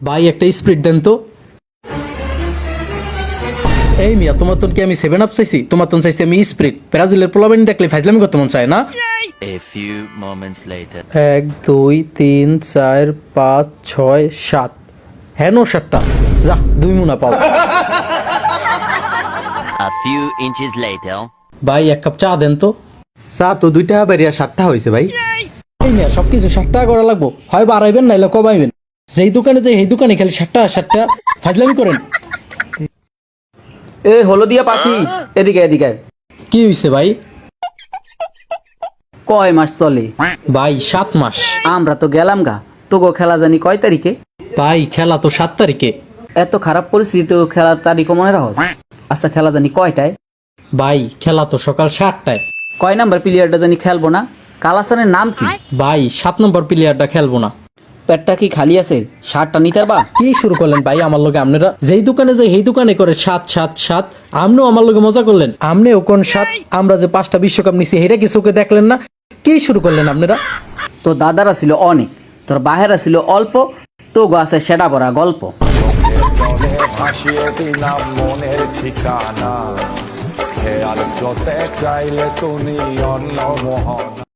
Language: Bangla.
ভাই একটা স্প্রিট দেন তো। এই মিয়া তোমার তো কি আমি সেভেন আপ চাইছি? তোমার তো চাইছি আমি স্প্রিট। ব্রাজিলের পোলাবেন দেখলে ফাইজলামি করতে মন চায় না? A few moments later. এক দুই তিন চার পাঁচ ছয় সাত। হ্যাঁ নো সাতটা। যা দুই মুনা পাও. ভাই এক কাপ চা দেন তো। চা তো দুইটা বাড়িয়া সাতটা হয়েছে ভাই। এই মিয়া সবকিছু টাকা করা লাগবো। হয় বাড়াইবেন নাইলে কমাইবেন। যেই দোকানে যে এই দোকানে খালি ষাট টাকা ফাজলামি করেন। এ হলদিয়া পাখি এদিকে এদিকে। কি হয়েছে ভাই? কয় মাস চলে? ভাই সাত মাস। আমরা তো গেলাম গা। তোগো খেলা জানি কয় তারিখে? ভাই খেলা তো সাত তারিখে। এত খারাপ পরিস্থিতি খেলার তারিখও মনে রাখস আচ্ছা খেলা জানি কয়টায়? ভাই খেলা তো সকাল সাতটায়। কয় নাম্বার প্লেয়ারটা জানি খেলব না? কালাসানের নাম কি? ভাই সাত নম্বর প্লেয়ারটা খেলব না। পেটটা কি খালি আছে? শার্টটা নিতে পারবা? কি শুরু করলেন ভাই আমার লোকে আপনারা? যেই দোকানে যে এই দোকানে করে সাত সাত সাত। আমনেও আমার লোকে মজা করলেন। আমনেও কোন সাত? আমরা যে পাঁচটা বিশ্বকাপ নিছি হেরা কি চোখে দেখলেন না? কি শুরু করলেন আপনারা? তো দাদারা ছিল অনেক তোর বাহেরা ছিল অল্প তো গো আছে সেটা ভরা গল্প। ঠিকানা। খেয়াল স্রোতে চাইলে তুমি অন্য মোহন।